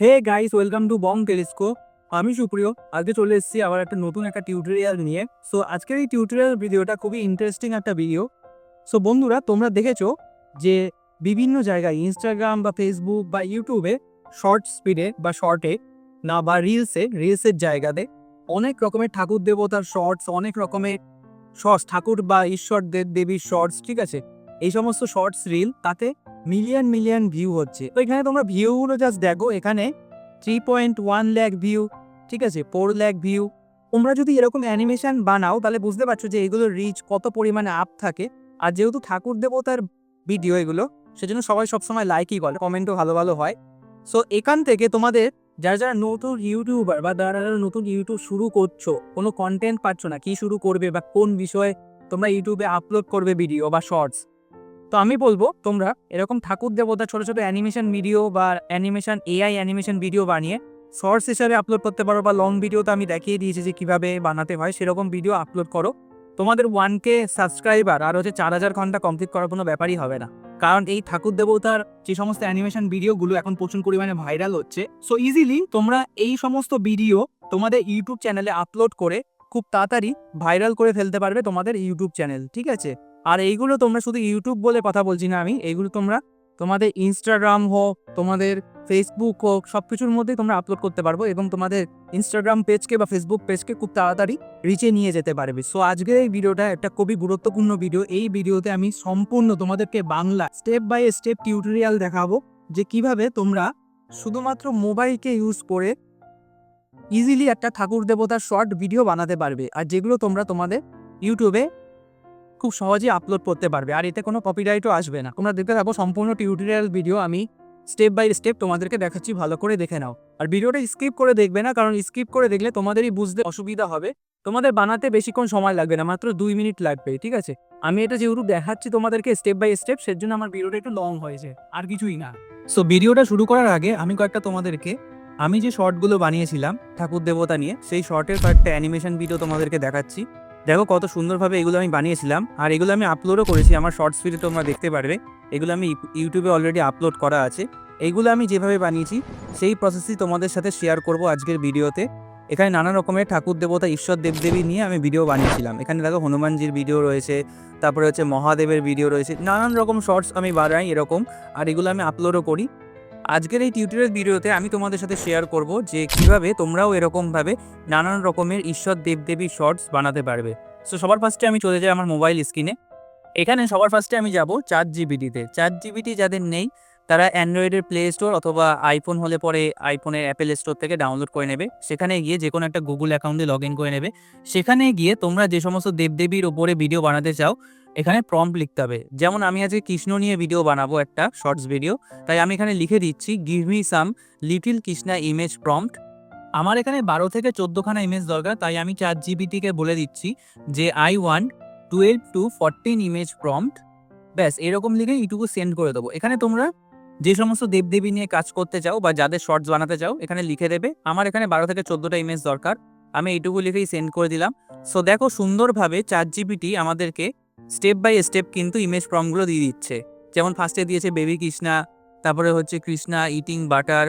Hey guys welcome to Bong telescope আমি সুপ্রিয়, আজকে চলে এসেছি আবার একটা নতুন একটা টিউটোরিয়াল নিয়ে। সো আজকের এই টিউটোরিয়াল ভিডিওটা খুবই ইন্টারেস্টিং একটা ভিডিও সো বন্ধুরা, তোমরা দেখেছ যে বিভিন্ন জায়গায় ইনস্টাগ্রাম বা ফেসবুক বা ইউটিউবে শর্ট স্পিডে বা শর্টে না, বা রিলসে রিলসের জায়গাতে অনেক রকমের ঠাকুর দেবতার শর্টস অনেক রকমের শর্টস ঠাকুর বা ঈশ্বর দেব দেবীর শর্টস ঠিক আছে? এই সমস্ত শর্টস রিল তাতে মিলিয়ন মিলিয়ন ভিউ হচ্ছে। তো এখানে তোমরা ভিউগুলো জাস্ট দেখো, এখানে three point one lakh view ঠিক আছে? ফোর ল্যাক ভিউ তোমরা যদি এরকম অ্যানিমেশন বানাও, তাহলে বুঝতে পারছ যে এগুলোর রিচ কত পরিমাণে আপ থাকে। আর যেহেতু ঠাকুর দেবতার ভিডিও এগুলো, সেজন্য সবাই সবসময় লাইকই করে কমেন্টও ভালো ভালো হয়। সো এখান থেকে তোমাদের যারা যারা নতুন ইউটিউবার বা যারা যারা নতুন ইউটিউব শুরু করছ, কোনো কন্টেন্ট পাচ্ছ না, কি শুরু করবে বা কোন বিষয়ে তোমরা ইউটিউবে আপলোড করবে ভিডিও বা শর্টস তো আমি বলব, তোমরা এরকম ঠাকুর দেবতা, ছোট ছোট অ্যানিমেশন ভিডিও বা অ্যানিমেশন এআই অ্যানিমেশন ভিডিও বানিয়ে শর্টস হিসাবে আপলোড করতে পারো বা লং ভিডিও তো আমি দেখিয়ে দিয়েছি যে কীভাবে বানাতে হয়, সেরকম ভিডিও আপলোড করো। তোমাদের ওয়ান কে সাবস্ক্রাইবার আর হচ্ছে চার হাজার ঘণ্টা কমপ্লিট করার কোনো ব্যাপারই হবে না। কারণ এই ঠাকুর দেবতার যে সমস্ত অ্যানিমেশন ভিডিওগুলো এখন প্রচুর পরিমাণে ভাইরাল হচ্ছে সো ইজিলি তোমরা এই সমস্ত ভিডিও তোমাদের ইউটিউব চ্যানেলে আপলোড করে খুব তাড়াতাড়ি ভাইরাল করে ফেলতে পারবে তোমাদের ইউটিউব চ্যানেল ঠিক আছে? আর এইগুলো তোমরা শুধু ইউটিউব বলে কথা বলছি না আমি। এইগুলো তোমরা তোমাদের ইনস্টাগ্রাম হোক, তোমাদের ফেসবুক হোক সব কিছুর মধ্যেই তোমরা আপলোড করতে পারব এবং তোমাদের ইনস্টাগ্রাম পেজকে বা ফেসবুক পেজকে খুব তাড়াতাড়ি রিচে নিয়ে যেতে পারবে। সো আজকের এই ভিডিওটা একটা খুবই গুরুত্বপূর্ণ ভিডিও এই ভিডিওতে আমি সম্পূর্ণ তোমাদেরকে Bangla step by step tutorial দেখাবো যে কীভাবে তোমরা শুধুমাত্র মোবাইলকে ইউজ করে ইজিলি একটা ঠাকুর দেবতার শর্ট ভিডিও বানাতে পারবে। আর যেগুলো তোমরা তোমাদের ইউটিউবে খুব সহজেই আপলোড করতে পারবে। আর এতে কোনো কপিরাইটও আসবে না। তোমরা দেখতে থাকো, সম্পূর্ণ টিউটোরিয়াল ভিডিও আমি স্টেপ বাই স্টেপ তোমাদেরকে দেখাচ্ছি, ভালো করে দেখে নাও। আর ভিডিওটা স্কিপ করে দেখবে না, কারণ স্কিপ করে দেখলে তোমাদেরই বুঝতে অসুবিধা হবে। তোমাদের বানাতে বেশিক্ষণ সময় লাগবে না, মাত্র দুই মিনিট লাগবে, ঠিক আছে? আমি এটা যেহেতু দেখাচ্ছি তোমাদেরকে স্টেপ বাই স্টেপ সেজন্য আমার ভিডিওটা একটু লং হয়েছে আর কিছুই না। সো ভিডিওটা শুরু করার আগে আমি কয়েকটা তোমাদেরকে, আমি যে শর্টগুলো বানিয়েছিলাম ঠাকুর দেবতা নিয়ে, সেই শর্টের কয়েকটা অ্যানিমেশন ভিডিও তোমাদেরকে দেখাচ্ছি। দেখো কত সুন্দরভাবে এগুলো আমি বানিয়েছিলাম, আর এগুলো আমি আপলোডও করেছি, আমার শর্টস ভিডিও তোমরা দেখতে পারবে। এগুলো আমি ইউ- ইউটিউবে অলরেডি আপলোড করা আছে। এইগুলো আমি যেভাবে বানিয়েছি, সেই প্রসেসই তোমাদের সাথে শেয়ার করব আজকের ভিডিওতে। এখানে নানা রকমের ঠাকুর দেবতা, ঈশ্বর দেবদেবী নিয়ে আমি ভিডিও বানিয়েছিলাম। এখানে দেখো হনুমানজির ভিডিও রয়েছে, তারপরে হচ্ছে মহাদেবের ভিডিও রয়েছে, নানান রকম শর্টস আমি বানাই এরকম, আর এগুলো আমি আপলোডও করি। আজকের এই টিউটোরিয়াল ভিডিওতে আমি তোমাদের সাথে শেয়ার করব যে কীভাবে তোমরাও এরকমভাবে নানান রকমের ঈশ্বর দেবদেবী শর্টস বানাতে পারবে। সো সবার ফার্স্টে আমি চলে যাই আমার মোবাইল স্ক্রিনে এখানে সবার ফার্স্টে আমি যাব চার জিবিটিতে চার জিবিটি যাদের নেই, তারা অ্যান্ড্রয়েডের প্লে স্টোর অথবা আইফোন হলে পরে আইফোনের অ্যাপেল স্টোর থেকে ডাউনলোড করে নেবে। সেখানে গিয়ে যে কোনো একটা গুগল অ্যাকাউন্টে লগ ইন করে নেবে। সেখানে গিয়ে তোমরা যে সমস্ত দেবদেবীর ওপরে ভিডিও বানাতে চাও এখানে প্রম্পট লিখতে হবে। যেমন আমি আজকে কৃষ্ণ নিয়ে ভিডিও বানাবো একটা শর্টস ভিডিও তাই আমি এখানে লিখে দিচ্ছি give me some little Krishna image prompt আমার এখানে বারো থেকে চোদ্দোখানা ইমেজ দরকার, তাই আমি চার জিবিটিকে বলে দিচ্ছি যে I one twelve to fourteen image prompt ব্যাস, এরকম লিখে ইটুকু সেন্ড করে দেবো। এখানে তোমরা যে সমস্ত দেবদেবী নিয়ে কাজ করতে চাও বা যাদের শর্টস বানাতে চাও, এখানে লিখে দেবে। আমার এখানে বারো থেকে চোদ্দোটা ইমেজ দরকার। আমি এইটুকু লিখেই সেন্ড করে দিলাম। সো দেখো সুন্দরভাবে চার জিবিটি আমাদেরকে স্টেপ বাই স্টেপ কিন্তু ইমেজ প্রমগুলো দিয়ে দিচ্ছে। যেমন ফার্স্টে দিয়েছে বেবি কৃষ্ণা তারপরে হচ্ছে কৃষ্ণা ইটিং বাটার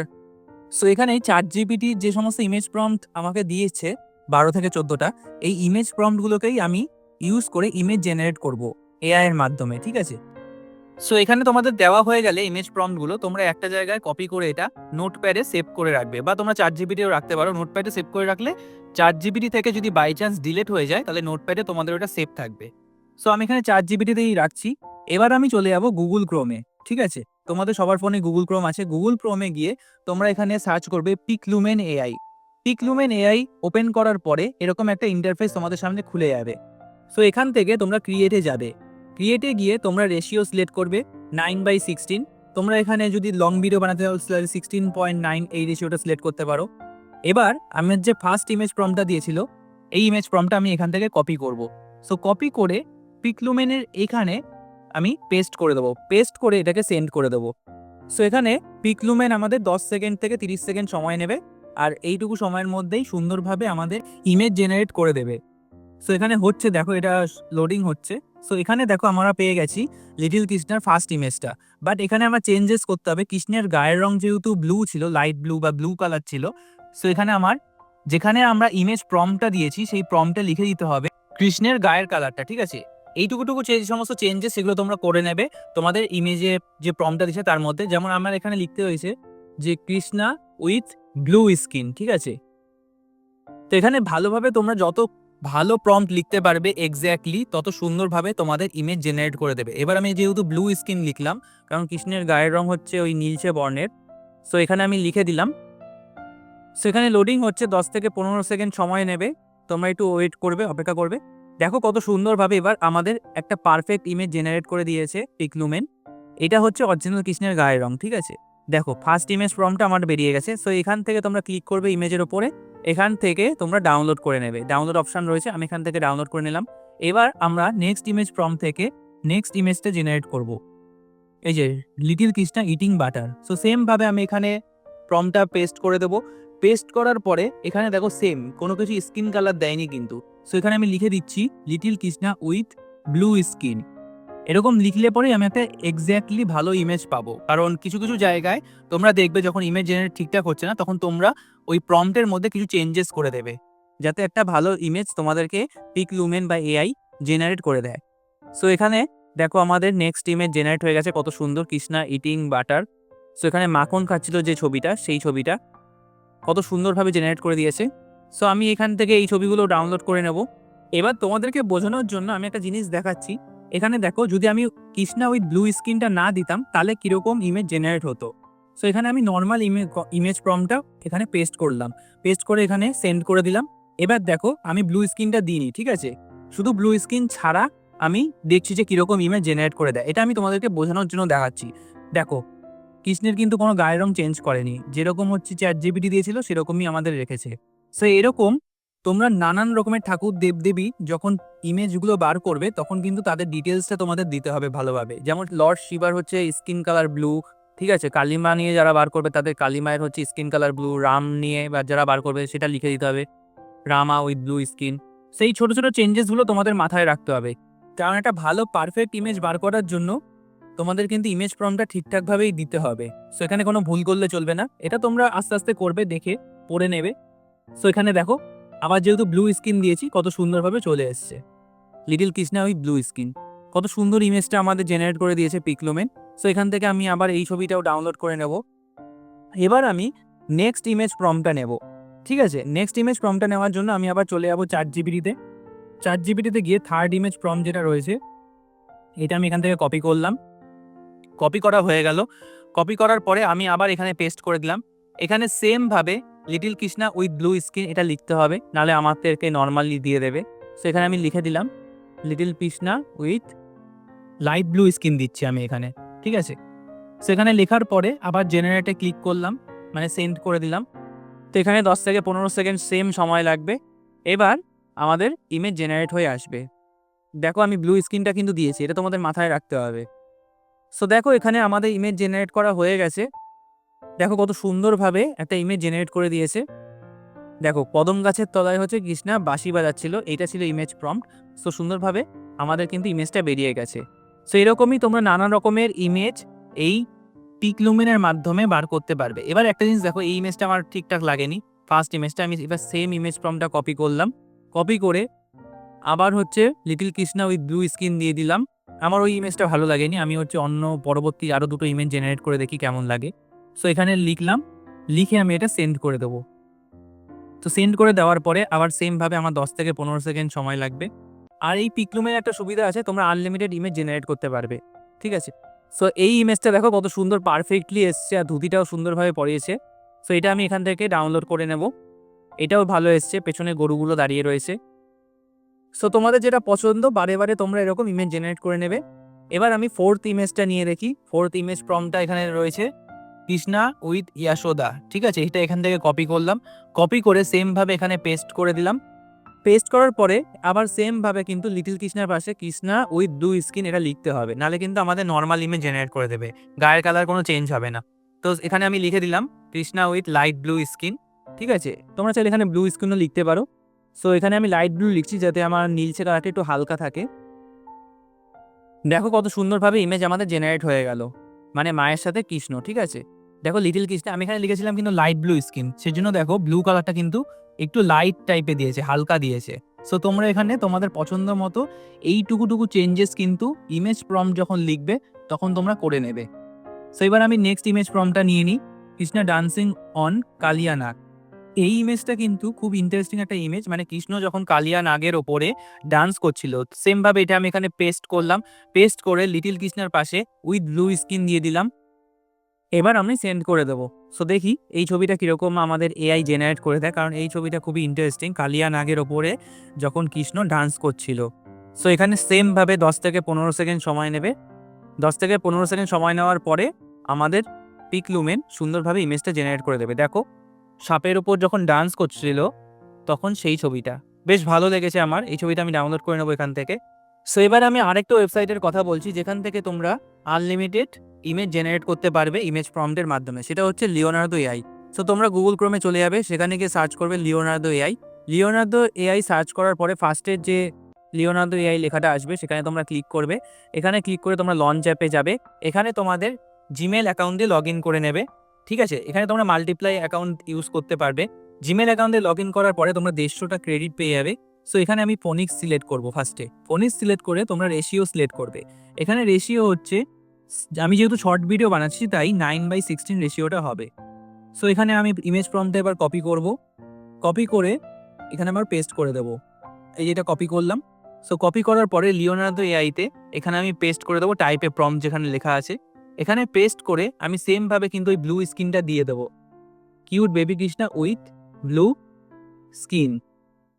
সো এখানে চার জিবিটি যে সমস্ত ইমেজ প্রম্পট আমাকে দিয়েছে, বারো থেকে চোদ্দোটা, এই ইমেজ প্রম্পটগুলোকেই আমি ইউজ করে ইমেজ জেনারেট করব এআই এর মাধ্যমে, ঠিক আছে? সো এখানে তোমাদের দেওয়া হয়ে গেলে ইমেজ প্রম্পটগুলো তোমরা একটা জায়গায় কপি করে এটা নোটপ্যাডে সেভ করে রাখবে। বা তোমরা চার জিবিটিও রাখতে পারো। নোটপ্যাডে সেভ করে রাখলে চার জিবিটি থেকে যদি বাই চান্স ডিলেট হয়ে যায়, তাহলে নোটপ্যাডে তোমাদের ওটা সেভ থাকবে। সো আমি এখানে চার জিবিটিতেই রাখছি। এবার আমি চলে যাব গুগল ক্রোমে ঠিক আছে? তোমাদের সবার ফোনে গুগল ক্রোম আছে। গুগল ক্রোমে গিয়ে তোমরা এখানে সার্চ করবে Piclumen AI Piclumen AI open করার পরে এরকম একটা ইন্টারফেস তোমাদের সামনে খুলে যাবে। সো এখান থেকে তোমরা ক্রিয়েটে যাবে। ক্রিয়েটে গিয়ে তোমরা রেশিও সিলেক্ট করবে নাইন বাই সিক্সটিন তোমরা এখানে যদি লং ভিডিও বানাতে চাও সিক্সটিন পয়েন্ট নাইন এই রেশিওটা সিলেক্ট করতে পারো। এবার আমার যে ফার্স্ট ইমেজ প্রমটা দিয়েছিল, এই ইমেজ প্রমটা আমি এখান থেকে কপি করব। সো কপি করে পিকলুমেনের এখানে আমি পেস্ট করে দেবো। পেস্ট করে এটাকে সেন্ড করে দেবো। সো এখানে পিকলুমেন আমাদের দশ সেকেন্ড থেকে তিরিশ সেকেন্ড সময় নেবে আর এইটুকু সময়ের মধ্যেই সুন্দরভাবে আমাদের ইমেজ জেনারেট করে দেবে। সো এখানে হচ্ছে, দেখো এটা লোডিং হচ্ছে। সো এখানে দেখো আমরা পেয়ে গেছি লিটিল কৃষ্ণার ফার্স্ট ইমেজটা বাট এখানে আমার চেঞ্জেস করতে হবে। কৃষ্ণের গায়ের রং যেহেতু ব্লু ছিল লাইট ব্লু বা ব্লু কালার ছিল সো এখানে আমার যেখানে আমরা ইমেজ প্রমটা দিয়েছি, সেই প্রমটা লিখে দিতে হবে কৃষ্ণের গায়ের কালারটা ঠিক আছে? এইটুকুটুকু যে সমস্ত চেঞ্জেস সেগুলো তোমরা করে নেবে, তোমাদের ইমেজে যে প্রমটা দিচ্ছে তার মধ্যে। যেমন আমার এখানে লিখতে হয়েছে যে, কৃষ্ণা উইথ ব্লু স্কিন ঠিক আছে? তো এখানে ভালোভাবে তোমরা যত ভালো প্রম্পট লিখতে পারবে এক্স্যাক্টলি তত সুন্দরভাবে তোমাদের ইমেজ জেনারেট করে দেবে। এবার আমি যেহেতু ব্লু স্কিন লিখলাম, কারণ কৃষ্ণের গায়ের রং হচ্ছে ওই নীলচে বর্ণের সো এখানে আমি লিখে দিলাম। সেখানে লোডিং হচ্ছে দশ থেকে পনেরো সেকেন্ড সময় নেবে, তোমরা একটু ওয়েট করবে, অপেক্ষা করবে। দেখো কত সুন্দরভাবে এবার আমাদের একটা পারফেক্ট ইমেজ জেনারেট করে দিয়েছে পিকলুমেন এটা হচ্ছে অরিজিনাল কৃষ্ণের গায়ের রং, ঠিক আছে? দেখো ফার্স্ট ইমেজ ফর্মটা আমার বেরিয়ে গেছে। সো এখান থেকে তোমরা ক্লিক করবে ইমেজের ওপরে এখান থেকে তোমরা ডাউনলোড করে নেবে। ডাউনলোড অপশন রয়েছে, আমি এখান থেকে ডাউনলোড করে নিলাম। এবার আমরা নেক্সট ইমেজ ফর্ম থেকে নেক্সট ইমেজটা জেনারেট করব। এই যে little Krishna eating butter so সেমভাবে আমি এখানে প্রমটা পেস্ট করে দেবো। পেস্ট করার পরে, এখানে দেখো সেম কোনো কিছু স্কিন কালার দেয়নি কিন্তু। সো এখানে আমি লিখে দিচ্ছি little Krishna with blue skin এরকম লিখলে পরে আমি একটা এক্স্যাক্টলি ভালো ইমেজ পাবো। কারণ কিছু কিছু জায়গায় তোমরা দেখবে যখন ইমেজ জেনারেট ঠিকঠাক হচ্ছে না, তখন তোমরা ওই প্রম্পটের মধ্যে কিছু চেঞ্জেস করে দেবে। যাতে একটা ভালো ইমেজ তোমাদেরকে পিক লুমেন বা এআই জেনারেট করে দেয়। সো এখানে দেখো আমাদের নেক্সট ইমেজ জেনারেট হয়ে গেছে, কত সুন্দর কৃষ্ণা ইটিং বাটার সো এখানে মাখন খাচ্ছিল যে ছবিটা, সেই ছবিটা কত সুন্দরভাবে জেনারেট করে দিয়েছে। সো আমি এখান থেকে এই ছবিগুলো ডাউনলোড করে নেব। এবার তোমাদেরকে বোঝানোর জন্য আমি একটা জিনিস দেখাচ্ছি। এখানে দেখো, যদি আমি কৃষ্ণা উইথ ব্লু স্ক্রিনটা না দিতাম, তাহলে কীরকম ইমেজ জেনারেট হতো। সো এখানে আমি নর্মাল ইমেজ ইমেজ প্রমটা এখানে পেস্ট করলাম। পেস্ট করে এখানে সেন্ড করে দিলাম। এবার দেখো, আমি ব্লু স্ক্রিনটা দিইনি, ঠিক আছে? শুধু ব্লু স্ক্রিন ছাড়া আমি দেখছি যে কীরকম ইমেজ জেনারেট করে দেয়। এটা আমি তোমাদেরকে বোঝানোর জন্য দেখাচ্ছি। দেখো, কৃষ্ণের কিন্তু কোনো গায়ের রং চেঞ্জ করেনি। যেরকম হচ্ছে চ্যাট জিবিটি দিয়েছিল, সেরকমই আমাদের রেখেছে। সো এরকম তোমরা নানান রকমের ঠাকুর দেবদেবী যখন ইমেজগুলো বার করবে, তখন কিন্তু তাদের ডিটেলসটা তোমাদের দিতে হবে ভালোভাবে। যেমন লর্ড শিবার হচ্ছে স্কিন কালার ব্লু ঠিক আছে? কালিমা নিয়ে যারা বার করবে, তাদের কালিমায়ের হচ্ছে স্কিন কালার ব্লু রাম নিয়ে বা যারা বার করবে, সেটা লিখে দিতে হবে। রামা উইথ ব্লু স্কিন সেই ছোট ছোট চেঞ্জেসগুলো তোমাদের মাথায় রাখতে হবে। কারণ একটা ভালো পারফেক্ট ইমেজ বার করার জন্য তোমাদের কিন্তু ইমেজ প্রমটা ঠিকঠাকভাবেই দিতে হবে। সো এখানে কোনো ভুল করলে চলবে না। এটা তোমরা আস্তে আস্তে করবে, দেখে, পড়ে নেবে। সো এখানে দেখো, আবার যেহেতু ব্লু স্কিন দিয়েছি, কত সুন্দরভাবে চলে এসছে। লিটিল কৃষ্ণা ওই ব্লু স্কিন কত সুন্দর ইমেজটা আমাদের জেনারেট করে দিয়েছে পিকলোমেন সো এখান থেকে আমি আবার এই ছবিটাও ডাউনলোড করে নেব। এবার আমি নেক্সট ইমেজ প্রমটা নেব। ঠিক আছে? নেক্সট ইমেজ প্রমটা নেওয়ার জন্য আমি আবার চলে যাব চার জিবিটিতে চার জিবিটিতে গিয়ে থার্ড ইমেজ প্রম যেটা রয়েছে, এটা আমি এখান থেকে কপি করলাম। কপি করা হয়ে গেল। কপি করার পরে আমি আবার এখানে পেস্ট করে দিলাম। এখানে সেমভাবে little Krishna with blue skin এটা লিখতে হবে নাহলে আমাদেরকে নর্মালি দিয়ে দেবে। সেখানে আমি লিখে দিলাম, little Krishna with light blue skin দিচ্ছি আমি এখানে, ঠিক আছে? সেখানে লেখার পরে আবার জেনারেটে ক্লিক করলাম মানে সেন্ড করে দিলাম। তো এখানে দশ থেকে পনেরো সেকেন্ড সেম সময় লাগবে। এবার আমাদের ইমেজ জেনারেট হয়ে আসবে। দেখো আমি ব্লু স্ক্রিনটা কিন্তু দিয়েছি, এটা তোমাদের মাথায় রাখতে হবে। সো দেখো এখানে আমাদের ইমেজ জেনারেট করা হয়ে গেছে। দেখো কত সুন্দরভাবে একটা ইমেজ জেনারেট করে দিয়েছে। দেখো, কদম গাছের তলায় হচ্ছে কৃষ্ণা বাঁশি বাজাচ্ছিল, এইটা ছিল ইমেজ প্রম্পট সো সুন্দরভাবে আমাদের কিন্তু ইমেজটা বেরিয়ে গেছে। সো এরকমই তোমরা নানা রকমের ইমেজ এই পিকলুমিনের মাধ্যমে বার করতে পারবে। এবার একটা জিনিস দেখো, এই ইমেজটা আমার ঠিকঠাক লাগেনি। ফার্স্ট ইমেজটা আমি এবার সেম ইমেজ প্রমটা কপি করলাম। কপি করে আবার হচ্ছে little Krishna with blue skin দিয়ে দিলাম। আমার ওই ইমেজটা ভালো লাগেনি। আমি হচ্ছে অন্য পরবর্তী আরও দুটো ইমেজ জেনারেট করে দেখি কেমন লাগে। সো এখানে লিখলাম, লিখে আমি এটা সেন্ড করে দেবো। তো সেন্ড করে দেওয়ার পরে আবার সেমভাবে আমার দশ থেকে পনেরো সেকেন্ড সময় লাগবে। আর এই পিকলুমের একটা সুবিধা আছে, তোমরা আনলিমিটেড ইমেজ জেনারেট করতে পারবে। ঠিক আছে? সো এই ইমেজটা দেখো কত সুন্দর পারফেক্টলি এসছে আর ধুতিটাও সুন্দরভাবে পরিয়েছে সো এটা আমি এখান থেকে ডাউনলোড করে নেব। এটাও ভালো এসছে, পেছনে গরুগুলো দাঁড়িয়ে রয়েছে। সো তোমাদের যেটা পছন্দ, বারে বারে তোমরা এরকম ইমেজ জেনারেট করে নেবে। এবার আমি ফোর্থ ইমেজটা নিয়ে দেখি। ফোর্থ ইমেজ প্রমটা এখানে রয়েছে। কৃষ্ণা উইথ ইয়াশোদা ঠিক আছে? এটা এখান থেকে কপি করলাম। কপি করে সেমভাবে এখানে পেস্ট করে দিলাম। পেস্ট করার পরে আবার সেমভাবে কিন্তু লিটিল কৃষ্ণার পাশে কৃষ্ণা উইথ দু স্কিন এটা লিখতে হবে। নাহলে কিন্তু আমাদের নর্মাল ইমেজ জেনারেট করে দেবে। গায়ের কালার কোনো চেঞ্জ হবে না। তো এখানে আমি লিখে দিলাম, Krishna with light blue skin ঠিক আছে? তোমরা চাইলে এখানে ব্লু স্কিনও লিখতে পারো। সো এখানে আমি লাইট ব্লু লিখছি যাতে আমার নীলচে কালারটা একটু হালকা থাকে। দেখো কত সুন্দরভাবে ইমেজ আমাদের জেনারেট হয়ে গেল। মানে মায়ের সাথে কৃষ্ণ, ঠিক আছে? দেখো লিটিল কৃষ্ণ আমি এখানে লিখেছিলাম কিন্তু লাইট ব্লু স্কিন সেজন্য দেখো ব্লু কালারটা কিন্তু একটু লাইট টাইপে দিয়েছে, হালকা দিয়েছে। সো তোমরা এখানে তোমাদের পছন্দ মতো এইটুকুটুকু চেঞ্জেস কিন্তু ইমেজ প্রম যখন লিখবে, তখন তোমরা করে নেবে। সো এবার আমি নেক্সট ইমেজ প্রমটা নিয়ে নিই। কৃষ্ণা ডান্সিং অন কালিয়া নাগ এই ইমেজটা কিন্তু খুব ইন্টারেস্টিং একটা ইমেজ মানে কৃষ্ণ যখন কালিয়া নাগের ওপরে ডান্স করছিল সেমভাবে এটা আমি এখানে পেস্ট করলাম। পেস্ট করে লিটিল কৃষ্ণার পাশে উইথ ব্লু স্কিন দিয়ে দিলাম। এবার আমি সেন্ড করে দেবো। সো দেখি এই ছবিটা কীরকম আমাদের এআই জেনারেট করে দেয়, কারণ এই ছবিটা খুবই ইন্টারেস্টিং কালিয়া নাগের ওপরে যখন কৃষ্ণ ডান্স করছিল। সো এখানে সেমভাবে দশ থেকে পনেরো সেকেন্ড সময় নেবে। দশ থেকে পনেরো সেকেন্ড সময় নেওয়ার পরে আমাদের পিক লুমেন সুন্দরভাবে ইমেজটা জেনারেট করে দেবে। দেখো, সাপের ওপর যখন ডান্স করছিল, তখন সেই ছবিটা। বেশ ভালো লেগেছে আমার, এই ছবিটা আমি ডাউনলোড করে নেব এখান থেকে। সো এবার আমি আরেকটা ওয়েবসাইটের কথা বলছি, যেখান থেকে তোমরা আনলিমিটেড ইমেজ জেনারেট করতে পারবে ইমেজ প্রম্পটের মাধ্যমে। সেটা হচ্ছে লিওনার্দো এআই সো তোমরা গুগল ক্রোমে চলে যাবে, সেখানে গিয়ে সার্চ করবে Leonardo AI Leonardo AI search করার পরে ফার্স্টের যে লিওনার্দো এআই লেখাটা আসবে, সেখানে তোমরা ক্লিক করবে। এখানে ক্লিক করে তোমরা লঞ্চ অ্যাপে যাবে। এখানে তোমাদের জিমেল অ্যাকাউন্ট দিয়ে লগ ইন করে নেবে। ঠিক আছে? এখানে তোমরা মাল্টিপ্লাই অ্যাকাউন্ট ইউজ করতে পারবে। জিমেল অ্যাকাউন্টে লগ ইন করার পরে তোমরা দেড়শোটা ক্রেডিট পেয়ে যাবে। সো এখানে আমি ফোনিক্স সিলেক্ট করব ফার্স্টে ফোনিক্স সিলেক্ট করে তোমরা রেশিও সিলেক্ট করবে। এখানে রেশিও হচ্ছে আমি যেহেতু শর্ট ভিডিও বানাচ্ছি, তাই নাইন বাই সিক্সটিন রেশিওটা হবে। সো এখানে আমি ইমেজ প্রম্পটে এবার কপি করব। কপি করে এখানে আবার পেস্ট করে দেবো। এই যেটা কপি করলাম। সো কপি করার পরে লিওনার্দো এআইতে এখানে আমি পেস্ট করে দেবো টাইপে প্রম যেখানে লেখা আছে। এখানে পেস্ট করে আমি সেমভাবে কিন্তু ওই ব্লু স্কিনটা দিয়ে দেবো। Cute baby Krishna with blue skin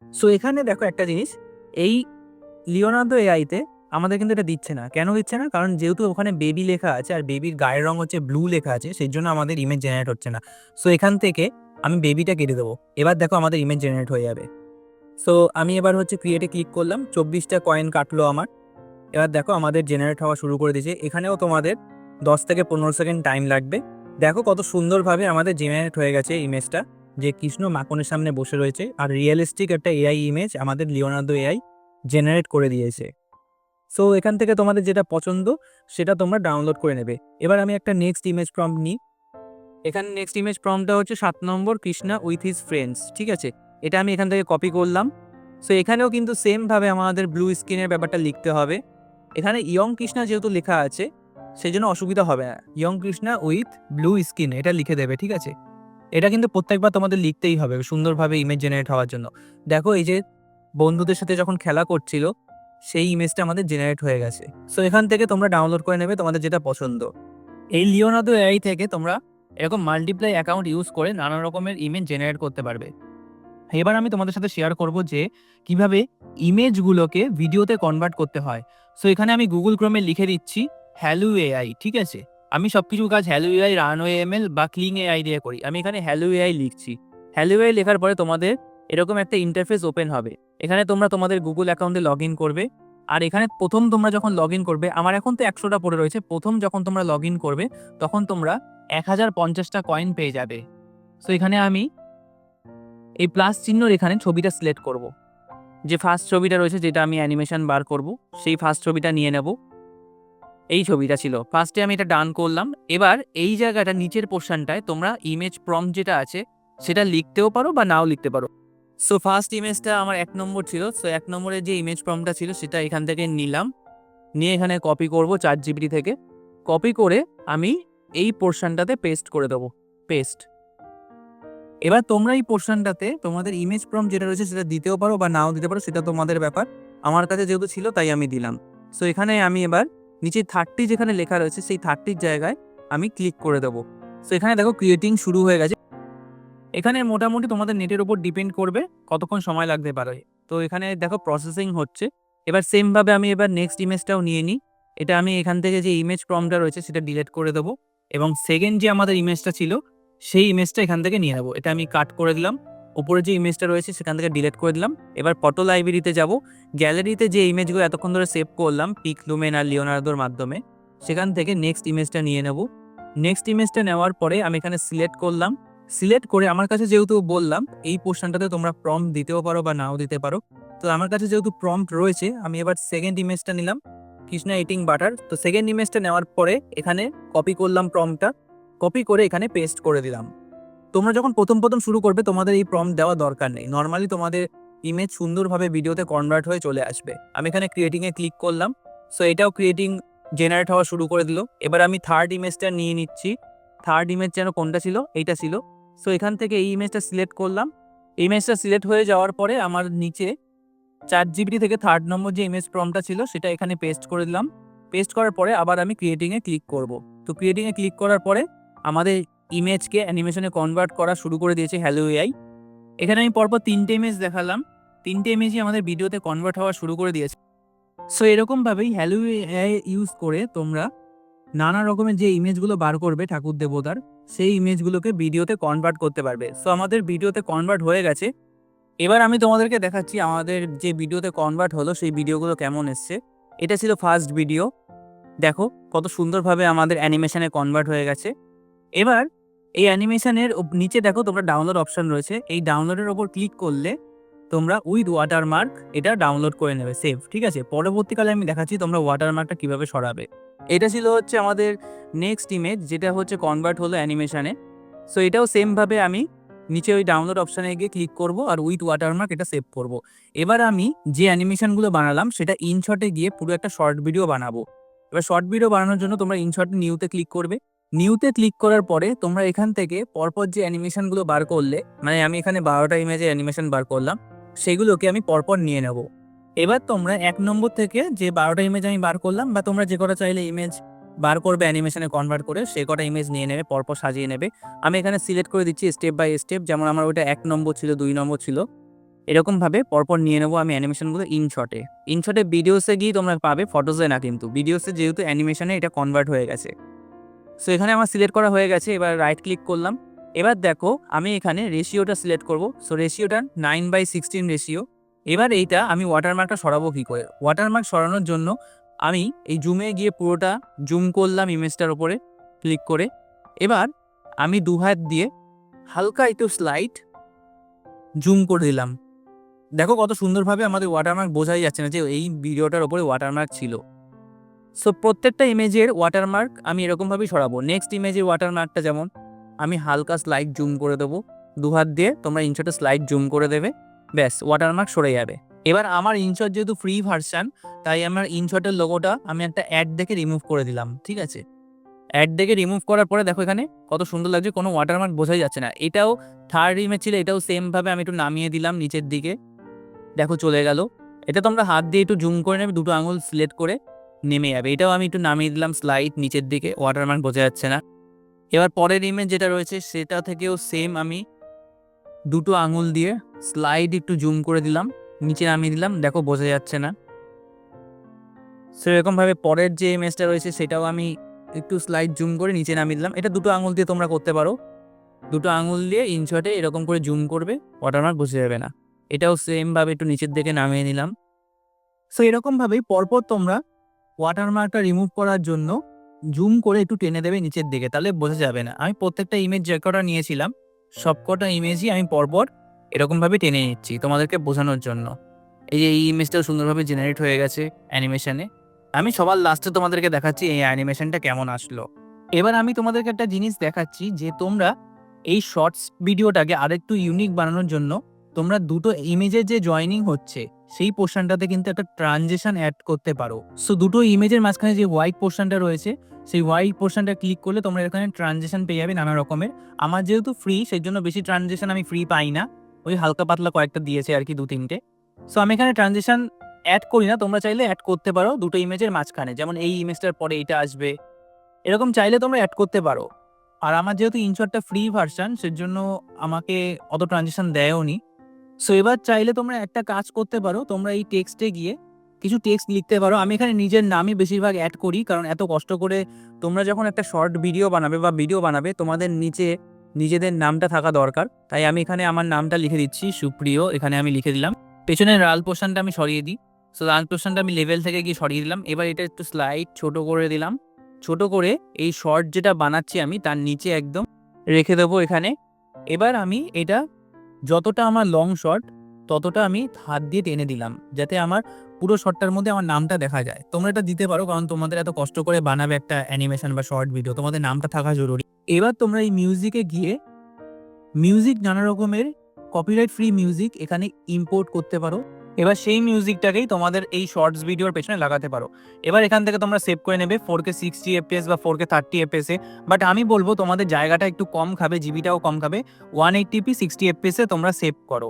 so এখানে দেখো একটা জিনিস। এই লিওনার্দো এআইতে আমাদের কিন্তু এটা দিচ্ছে না। কেন দিচ্ছে না? কারণ যেহেতু ওখানে বেবি লেখা আছে আর বেবির গায়ের রং হচ্ছে ব্লু লেখা আছে সেই জন্য আমাদের ইমেজ জেনারেট হচ্ছে না। সো এখান থেকে আমি বেবিটা কেটে দেবো। এবার দেখো আমাদের ইমেজ জেনারেট হয়ে যাবে। সো আমি এবার হচ্ছে ক্রিয়েটে ক্লিক করলাম, চব্বিশটা কয়েন কাটলো আমার। এবার দেখো আমাদের জেনারেট হওয়া শুরু করে দিয়েছে। এখানেও তোমাদের দশ থেকে পনেরো সেকেন্ড টাইম লাগবে। দেখো কত সুন্দরভাবে আমাদের জেনারেট হয়ে গেছে ইমেজটা যে কৃষ্ণ মাকনের সামনে বসে রয়েছে। আর রিয়েলিস্টিক একটা এআই ইমেজ আমাদের লিওনার্দো এআই জেনারেট করে দিয়েছে। সো এখান থেকে তোমাদের যেটা পছন্দ, সেটা তোমরা ডাউনলোড করে নেবে। এবার আমি একটা নেক্সট ইমেজ প্রম্প নিই। এখানে নেক্সট ইমেজ প্রম্পটা হচ্ছে সাত number Krishna with his friends ঠিক আছে? এটা আমি এখান থেকে কপি করলাম। সো এখানেও কিন্তু সেমভাবে আমাদের ব্লু স্কিনের ব্যাপারটা লিখতে হবে। এখানে ইয়ং কৃষ্ণা যেহেতু লেখা আছে সেই জন্য অসুবিধা হবে না। Young Krishna with blue skin এটা লিখে দেবে, ঠিক আছে? এটা কিন্তু প্রত্যেকবার তোমাদের লিখতেই হবে, সুন্দরভাবে ইমেজ জেনারেট হওয়ার জন্য। দেখো, এই যে বন্ধুদের সাথে যখন খেলা করছিল সেই ইমেজটা আমাদের জেনারেট হয়ে গেছে। সো এখান থেকে তোমরা ডাউনলোড করে নেবে তোমাদের যেটা পছন্দ। এই লিওনার্দো এআই থেকে তোমরা এরকম মাল্টিপ্লাই অ্যাকাউন্ট ইউজ করে নানা রকমের ইমেজ জেনারেট করতে পারবে। এবার আমি তোমাদের সাথে শেয়ার করব যে কীভাবে ইমেজগুলোকে ভিডিওতে কনভার্ট করতে হয়। সো এখানে আমি গুগল ক্রোমে লিখে দিচ্ছি হ্যালো এআই ঠিক আছে? আমি সব কিছু কাজ হ্যালো এআই রানওয়ে এমএল বা ক্লিং এআই দিয়ে করি। আমি এখানে হ্যালো এআই লিখছি। হ্যালো এআই লেখার পরে তোমাদের এরকম একটা ইন্টারফেস ওপেন হবে। এখানে তোমরা তোমাদের গুগল অ্যাকাউন্টে লগ করবে। আর এখানে প্রথম তোমরা যখন লগ করবে, আমার এখন তো একশোটা পড়ে রয়েছে, প্রথম যখন তোমরা লগ করবে, তখন তোমরা এক হাজার পঞ্চাশটা কয়েন পেয়ে যাবে। সো এখানে আমি এই প্লাস চিহ্নর এখানে ছবিটা সিলেক্ট করব। যে ফার্স্ট ছবিটা রয়েছে, যেটা আমি অ্যানিমেশন বার করব, সেই ফার্স্ট ছবিটা নিয়ে নেব। এই ছবিটা ছিল। ফার্স্টে আমি এটা ডান করলাম। এবার এই জায়গাটা, নিচের পোর্শনটায় তোমরা ইমেজ প্রম যেটা আছে, সেটা লিখতেও পারো বা নাও লিখতে পারো। সো ফার্স্ট ইমেজটা আমার এক নম্বর ছিল। সো এক নম্বরের যে ইমেজ ফর্মটা ছিল, সেটা এখান থেকে নিলাম। নিয়ে এখানে কপি করব চার জিবিটি থেকে। কপি করে আমি এই পোর্শনটাতে পেস্ট করে দেবো। পেস্ট এবার তোমরা এই পোর্শনটাতে তোমাদের ইমেজ ফর্ম যেটা রয়েছে, সেটা দিতেও পারো বা নাও দিতে পারো, সেটা তোমাদের ব্যাপার। আমার কাছে যেহেতু ছিল, তাই আমি দিলাম। সো এখানে আমি এবার নিচে থার্টি যেখানে লেখা রয়েছে, সেই থার্টির জায়গায় আমি ক্লিক করে দেবো। সো এখানে দেখো ক্রিয়েটিং শুরু হয়ে গেছে। এখানে মোটামুটি তোমাদের নেটের উপর ডিপেন্ড করবে কতক্ষণ সময় লাগতে পারে। তো এখানে দেখো প্রসেসিং হচ্ছে। এবার সেমভাবে আমি এবার নেক্সট ইমেজটাও নিয়ে নিই। এটা আমি এখান থেকে যে ইমেজ প্রমটা রয়েছে সেটা ডিলেট করে দেবো এবং সেকেন্ড যে আমাদের ইমেজটা ছিল, সেই ইমেজটা এখান থেকে নিয়ে নেব। এটা আমি কাট করে দিলাম। ওপরে যে ইমেজটা রয়েছে সেখান থেকে ডিলেট করে দিলাম। এবার ফটো লাইব্রেরিতে যাব। গ্যালারিতে যে ইমেজগুলো এতক্ষণ ধরে সেভ করলাম পিক লুমেন আর লিওনার্দোর মাধ্যমে, সেখান থেকে নেক্সট ইমেজটা নিয়ে নেব। নেক্সট ইমেজটা নেওয়ার পরে আমি এখানে সিলেক্ট করলাম। সিলেক্ট করে আমার কাছে যেহেতু বললাম, এই পোর্শনটাতে তোমরা প্রম্পট দিতেও পারো বা নাও দিতে পারো। তো আমার কাছে যেহেতু প্রম্পট রয়েছে, আমি এবার সেকেন্ড ইমেজটা নিলাম কৃষ্ণা ইটিং বাটার তো সেকেন্ড ইমেজটা নেওয়ার পরে এখানে কপি করলাম প্রমটা কপি করে এখানে পেস্ট করে দিলাম। তোমরা যখন প্রথম প্রথম শুরু করবে, তোমাদের এই প্রম দেওয়া দরকার নেই। নর্মালি তোমাদের ইমেজ সুন্দরভাবে ভিডিওতে কনভার্ট হয়ে চলে আসবে। আমি এখানে ক্রিয়েটিংয়ে ক্লিক করলাম সো এটাও ক্রিয়েটিং জেনারেট হওয়া শুরু করে দিল। এবার আমি থার্ড ইমেজটা নিয়ে নিচ্ছি। থার্ড ইমেজ যেন কোনটা ছিল? এইটা ছিল সো এখান থেকে এই ইমেজটা সিলেক্ট করলাম। ইমেজটা সিলেক্ট হয়ে যাওয়ার পরে আমার নিচে চার জিবি থেকে থার্ড নম্বর যে ইমেজ প্রমটা ছিল, সেটা এখানে পেস্ট করে দিলাম। পেস্ট করার পরে আবার আমি ক্রিয়েটিংয়ে ক্লিক করব। তো ক্রিয়েটিংয়ে ক্লিক করার পরে আমাদের ইমেজকে অ্যানিমেশনে কনভার্ট করা শুরু করে দিয়েছে হ্যালো এআই এখানে আমি পরপর তিনটে ইমেজ দেখালাম। তিনটে ইমেজই আমাদের ভিডিওতে কনভার্ট হওয়া শুরু করে দিয়েছে। সো এরকমভাবেই হ্যালো এআই ইউজ করে তোমরা নানা রকমের যে ইমেজগুলো বার করবে ঠাকুর দেবতার সেই ইমেজগুলোকে ভিডিওতে কনভার্ট করতে পারবে। সো আমাদের ভিডিওতে কনভার্ট হয়ে গেছে। এবার আমি তোমাদেরকে দেখাচ্ছি আমাদের যে ভিডিওতে কনভার্ট হলো, সেই ভিডিওগুলো কেমন এসছে। এটা ছিল ফার্স্ট ভিডিও দেখো, কত সুন্দরভাবে আমাদের অ্যানিমেশানে কনভার্ট হয়ে গেছে। এবার, এই অ্যানিমেশনের নিচে দেখো, তোমরা ডাউনলোড অপশান রয়েছে। এই ডাউনলোডের ওপর ক্লিক করলে, তোমরা উইথ ওয়াটারমার্ক এটা ডাউনলোড করে নেবে সেভ ঠিক আছে? পরবর্তীকালে আমি দেখাচ্ছি তোমরা ওয়াটারমার্কটা কীভাবে সরাবে। এটা ছিল হচ্ছে আমাদের নেক্সট ইমেজ যেটা হচ্ছে কনভার্ট হলো অ্যানিমেশনে সো এটাও সেমভাবে আমি নিচে ওই ডাউনলোড অপশানে গিয়ে ক্লিক করব আর উইথ ওয়াটারমার্ক এটা সেভ করব। এবার আমি যে অ্যানিমেশনগুলো বানালাম, সেটা ইনশটে গিয়ে পুরো একটা শর্ট ভিডিও বানাবো। এবার শর্ট ভিডিও বানানোর জন্য তোমরা ইনশট নিউতে ক্লিক করবে। নিউতে ক্লিক করার পরে তোমরা এখান থেকে পরপর যে অ্যানিমেশনগুলো বার করলে মানে আমি এখানে বারোটা ইমেজে অ্যানিমেশন বার করলাম, সেগুলোকে আমি পরপর নিয়ে নেব। এবার তোমরা এক নম্বর থেকে যে বারোটা ইমেজ আমি বার করলাম বা তোমরা যে কটা চাইলে ইমেজ বার করবে অ্যানিমেশনে কনভার্ট করে, সে কটা ইমেজ নিয়ে নেবে, পরপর সাজিয়ে নেবে। আমি এখানে সিলেক্ট করে দিচ্ছি স্টেপ বাই স্টেপ যেমন আমার ওইটা এক নম্বর ছিল, দুই নম্বর ছিল। এরকমভাবে পরপর নিয়ে নেব আমি অ্যানিমেশনগুলো ইনশটে ইনশটে ভিডিওসে গিয়ে তোমরা পাবে ফটোসে না কিন্তু। ভিডিওসে যেহেতু অ্যানিমেশনে এটা কনভার্ট হয়ে গেছে। সো এখানে আমার সিলেক্ট করা হয়ে গেছে, এবার রাইট ক্লিক করলাম। এবার দেখো, আমি এখানে রেশিওটা সিলেক্ট করব। সো রেশিওটা নাইন বাই সিক্সটিন রেশিও এবার এইটা আমি ওয়াটারমার্কটা সরাবো কী করে? ওয়াটারমার্ক সরানোর জন্য আমি এই জুমে গিয়ে পুরোটা জুম করলাম ইমেজটার ওপরে ক্লিক করে। এবার আমি দু হাত দিয়ে হালকা একটু স্লাইড জুম করে দিলাম। দেখো কত সুন্দরভাবে আমাদের ওয়াটারমার্ক বোঝাই যাচ্ছে না যে এই ভিডিওটার ওপরে ওয়াটারমার্ক ছিল। সো প্রত্যেকটা ইমেজের ওয়াটারমার্ক আমি এরকমভাবেই সরাবো। নেক্সট ইমেজের ওয়াটারমার্কটা যেমন, আমি হালকা স্লাইড জুম করে দেবো। দু হাত দিয়ে তোমরা ইনশটে স্লাইড জুম করে দেবে। ব্যাস ওয়াটারমার্ক সরে যাবে। এবার আমার ইনশট যেহেতু ফ্রি ভার্সান তাই আমার ইনশটের লোগোটা আমি একটা অ্যাড দেখে রিমুভ করে দিলাম, ঠিক আছে? অ্যাড দেখে রিমুভ করার পরে দেখো এখানে কত সুন্দর লাগছে, কোনো ওয়াটারমার্ক বোঝাই যাচ্ছে না। এটাও থার্ড ইমেজ ছিল, এটাও সেমভাবে আমি একটু নামিয়ে দিলাম নিচের দিকে। দেখো চলে গেল। এটা তোমরা হাত দিয়ে একটু জুম করে নেবে, দুটো আঙুল সিলেক্ট করে নেমে যাবে। এটাও আমি একটু নামিয়ে দিলাম স্লাইড নিচের দিকে ওয়াটারমার্ক বোঝা যাচ্ছে না। এবার পরের ইমেজ যেটা রয়েছে, সেটা থেকেও সেম আমি দুটো আঙুল দিয়ে স্লাইড একটু জুম করে দিলাম, নিচে নামিয়ে দিলাম, দেখো বোঝা যাচ্ছে না। সেরকমভাবে পরের যে ইমেজটা রয়েছে সেটাও আমি একটু স্লাইড জুম করে নিচে নামিয়ে দিলাম। এটা দুটো আঙুল দিয়ে তোমরা করতে পারো। দুটো আঙুল দিয়ে ইনশটে এরকম করে জুম করবে ওয়াটারমার্ক বোঝা যাবে না। এটাও সেমভাবে একটু নিচের দিকে নামিয়ে নিলাম। সো এরকমভাবেই পরপর তোমরা ওয়াটারমার্কটা রিমুভ করার জন্য জুম করে একটু টেনে দেবে নিচের দিকে, তাহলে বোঝা যাবে না। আমি প্রত্যেকটা ইমেজ যে কটা নিয়েছিলাম। সবকটা ইমেজই আমি পরপর এরকমভাবে টেনে নিচ্ছি তোমাদেরকে বোঝানোর জন্য। এই যে, এই ইমেজটাও সুন্দরভাবে জেনারেট হয়ে গেছে অ্যানিমেশনে আমি সবার লাস্টে তোমাদেরকে দেখাচ্ছি এই অ্যানিমেশনটা কেমন আসলো। এবার আমি তোমাদেরকে একটা জিনিস দেখাচ্ছি যে, তোমরা এই শর্টস ভিডিওটাকে আরেকটু ইউনিক বানানোর জন্য তোমরা দুটো ইমেজের যে জয়নিং হচ্ছে, সেই পোর্শনটাতে কিন্তু একটা ট্রানজেকশন অ্যাড করতে পারো। সো দুটো ইমেজের মাঝখানে যে হোয়াইট পোর্শনটা রয়েছে সেই হোয়াইট পোর্শনটা ক্লিক করলে তোমরা এখানে ট্রানজেকশন পেয়ে যাবে নানা রকমের। আমার যেহেতু ফ্রি সেই জন্য বেশি ট্রানজেকশন আমি ফ্রি পাই না। ওই হালকা পাতলা কয়েকটা দিয়েছে আর কি দু তিনটে। সো আমি এখানে ট্রানজেকশন অ্যাড করি না, তোমরা চাইলে অ্যাড করতে পারো দুটো ইমেজের মাঝখানে। যেমন এই ইমেজটার পরে এইটা আসবে। এরকম চাইলে তোমরা অ্যাড করতে পারো। আর আমার যেহেতু ইনশটটা ফ্রি ভার্সান সেজন্য আমাকে অত ট্রানজেকশন দেয়ও নি সো এবার চাইলে তোমরা একটা কাজ করতে পারো। তোমরা এই টেক্সটে গিয়ে কিছু টেক্সট লিখতে পারো। আমি এখানে নিজের নামই বেশিরভাগ অ্যাড করি, কারণ এত কষ্ট করে তোমরা যখন একটা শর্ট ভিডিও বানাবে বা ভিডিও বানাবে, তোমাদের নিচে নিজেদের নামটা থাকা দরকার। তাই আমি এখানে আমার নামটা লিখে দিচ্ছি, সুপ্রিয়, এখানে আমি লিখে দিলাম। পেছনের লাল পোর্শনটা আমি সরিয়ে দিই। সো লাল পোর্শনটা আমি লেভেল থেকে গিয়ে সরিয়ে দিলাম। এবার এটা একটু স্লাইড ছোট করে দিলাম। ছোট করে এই শর্ট যেটা বানাচ্ছি আমি, তার নিচে একদম রেখে দেবো এখানে। এবার আমি এটা যতটা আমার লং শর্ট ততটা আমি হাত দিয়ে টেনে দিলাম, যাতে আমার পুরো শর্টটার মধ্যে আমার নামটা দেখা যায়। তোমরা এটা দিতে পারো কারণ তোমাদের এত কষ্ট করে বানাবে একটা অ্যানিমেশন বা শর্ট ভিডিও তোমাদের নামটা থাকা জরুরি। এবার তোমরা এই মিউজিকে গিয়ে মিউজিক নানা রকমের কপিরাইট ফ্রি মিউজিক এখানে ইম্পোর্ট করতে পারো। এবার সেই মিউজিকটাকেই তোমাদের এই শর্টস ভিডিওর পেছনে লাগাতে পারো। এবার এখান থেকে তোমরা সেভ করে নেবে ফোর কে সিক্সটি এফপিএস বা ফোর কে থার্টি এফপিএসে বাট আমি বলব তোমাদের জায়গাটা একটু কম খাবে জিবিটাও কম খাবে। ওয়ান এইটটি সিক্সটি এফপিএসে তোমরা সেভ করো।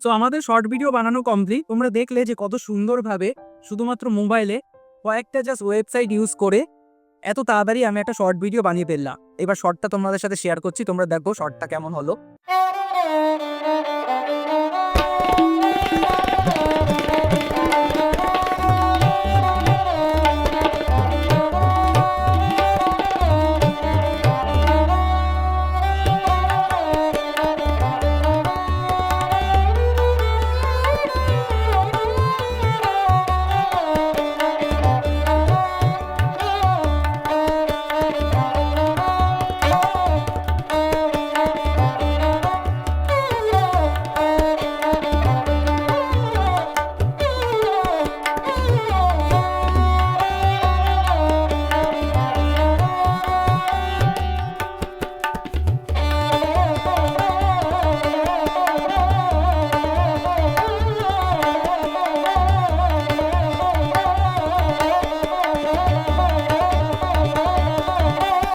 সো আমাদের শর্ট ভিডিও বানানো কমপ্লিট তোমরা দেখলে যে কত সুন্দরভাবে শুধুমাত্র মোবাইলে কয়েকটা জাস্ট ওয়েবসাইট ইউজ করে এত তাড়াতাড়ি আমি একটা শর্ট ভিডিও বানিয়ে ফেললাম। এবার শর্টটা তোমাদের সাথে শেয়ার করছি। তোমরা দেখো শর্টটা কেমন হলো।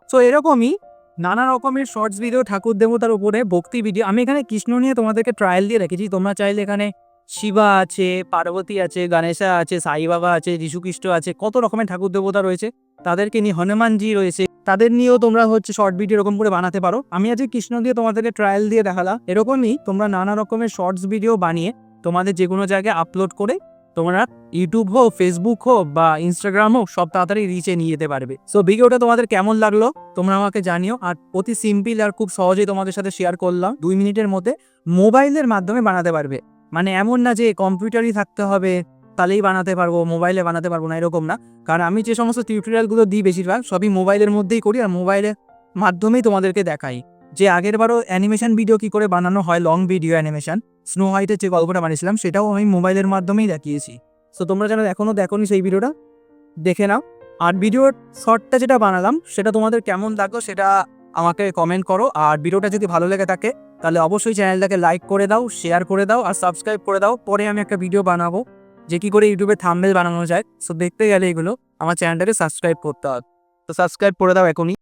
সো এরকমই নানা রকমের শর্টস ভিডিও ঠাকুর দেবতার উপরে ভক্তি ভিডিও আমি এখানে কৃষ্ণ নিয়ে তোমাদেরকে ট্রায়াল দিয়ে রেখেছি। তোমরা চাইলে এখানে শিবা আছে, পার্বতী আছে, গণেশা আছে, সাই বাবা আছে যীশুখ্রিস্ট আছে, কত রকমের ঠাকুর দেবতা রয়েছে। তাদেরকে নিয়ে হনুমানজি রয়েছে। তাদের নিয়েও তোমরা হচ্ছে শর্ট ভিডিও এরকম করে বানাতে পারো। আমি আজকে কৃষ্ণ দিয়ে তোমাদেরকে ট্রায়াল দিয়ে দেখালাম। এরকমই তোমরা নানা রকমের শর্টস ভিডিও বানিয়ে তোমাদের যে কোনো জায়গায় আপলোড করে তোমরা ইউটিউব হোক ফেসবুক হোক বা ইনস্টাগ্রাম হোক, সব তাড়াতাড়ি রিচে নিয়ে যেতে পারবে। সো ভিডিওটা তোমাদের কেমন লাগল? তোমরা আমাকে জানিও। আর অতি সিম্পল আর খুব সহজেই তোমাদের সাথে শেয়ার করলাম। দুই মিনিটের মধ্যে মোবাইলের মাধ্যমে বানাতে পারবে। মানে এমন না যে কম্পিউটারই থাকতে হবে, তাহলেই বানাতে পারব মোবাইলে বানাতে পারব না, এরকম না। কারণ আমি যে সমস্ত টিউটোরিয়ালগুলো দিই বেশিরভাগ, সবই মোবাইলের মধ্যেই করি আর মোবাইলের মাধ্যমেই তোমাদেরকে দেখাই। যে আগের বারও অ্যানিমেশন ভিডিও কি করে বানানো হয়? লং ভিডিও অ্যানিমেশন স্নো হোয়াইটের যে গল্পটা বানিয়েছিলাম, সেটাও আমি মোবাইলের মাধ্যমেই দেখিয়েছি। সো তোমরা যেন এখনও দেখোনি সেই ভিডিওটা দেখে নাও। আর ভিডিওর শর্টটা যেটা বানালাম, সেটা তোমাদের কেমন লাগল সেটা আমাকে কমেন্ট করো। আর ভিডিওটা যদি ভালো লেগে থাকে, তাহলে অবশ্যই চ্যানেলটাকে লাইক করে দাও শেয়ার করে দাও, আর সাবস্ক্রাইব করে দাও। পরে আমি একটা ভিডিও বানাবো, যে কী করে ইউটিউবে থাম্বেল বানানো যায়। সো দেখতে গেলে এগুলো আমার চ্যানেলটাকে সাবস্ক্রাইব করতে হবে। তো সাবস্ক্রাইব করে দাও এখনই।